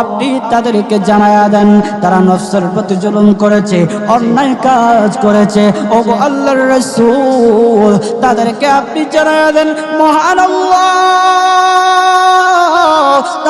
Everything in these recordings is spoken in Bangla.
আপনি তাদেরকে জানায়া দেন, তারা নফসের প্রতি জুলুম করেছে, অন্যায় কাজ করেছে। ও আল্লাহর রাসূল, তাদেরকে আপনি জানায়া দেন। মহান আল্লাহ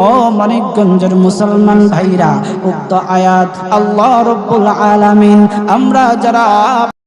ও মানিকগঞ্জের মুসলমান ভাইরা উক্ত আয়াত আল্লাহ রব্বুল আলামিন আমরা যারা